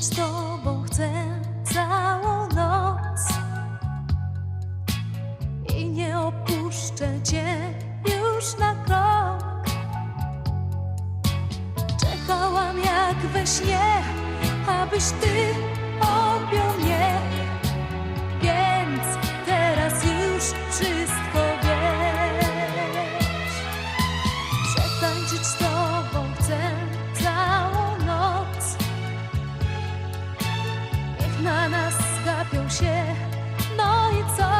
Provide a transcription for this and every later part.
Z tobą chcę całą noc. I nie opuszczę cię już na krok. Czekałam jak we śnie, abyś ty się, no i co?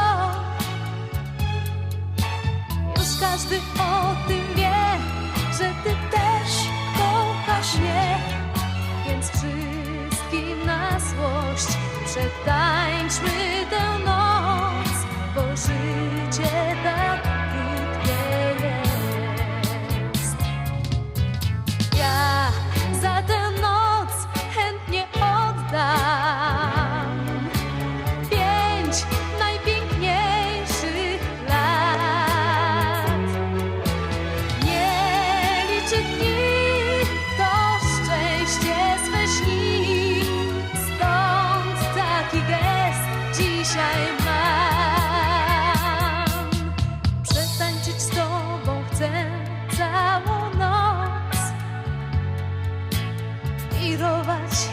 Już każdy o tym wie, że ty też kochasz mnie, więc wszystkim na złość przetańczmy tę noc.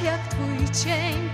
jak twój cień.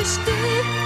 understood.